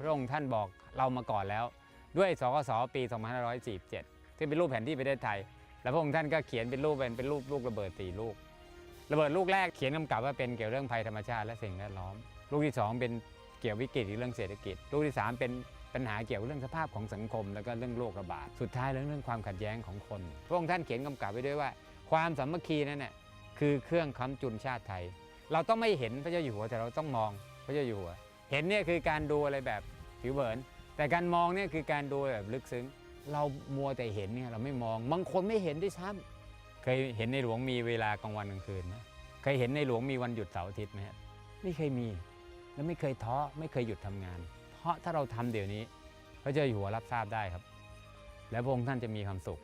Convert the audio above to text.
พระองค์ท่านบอกเรามาก่อนแล้ว ด้วยสกสปี 2547 ซึ่งเป็นรูปแผนที่ประเทศไทย แล้วพระองค์ท่านก็เขียนเป็นรูปเป็นเป็นรูปลูกระเบิดสี่ลูก ระเบิดลูกแรกเขียนกำกับว่าเป็นเกี่ยวเรื่องภัยธรรมชาติและสิ่งแวดล้อม ลูกที่สองเป็นเกี่ยววิกฤตเรื่องเศรษฐกิจ ลูกที่สามเป็นปัญหาเกี่ยวเรื่องสภาพของสังคม แล้วก็เรื่องโรคระบาด สุดท้ายเรื่องเรื่องความขัดแย้งของคน พระองค์ท่านเขียนกำกับไว้ด้วยว่า ความสามัคคีนั่นน่ะคือเครื่องค้ำจุนชาติไทย เราต้องไม่เห็นพระเจ้าอยู่หัวแต่เราต้องมองพระเจ้าอยู่หัว เห็นเนี่ยคือการดูอะไรแบบผิวเผิน แต่การมองเนี่ยคือการดูแบบลึกซึ้ง เรามัวแต่เห็นเนี่ยเราไม่มอง บางคนไม่เห็นด้วยซ้ำเคยเห็นในหลวงมีเวลากลางวันกลางคืนไหมเคยเห็นในหลวงมีวันหยุดเสาร์อาทิตย์ไหมไม่เคยมี แล้วไม่เคยท้อไม่เคยหยุดทำงาน เพราะถ้าเราทำเดี๋ยวนี้พระเจ้าอยู่หัวรับทราบได้ครับ แล้วพระองค์ท่านจะมีความสุข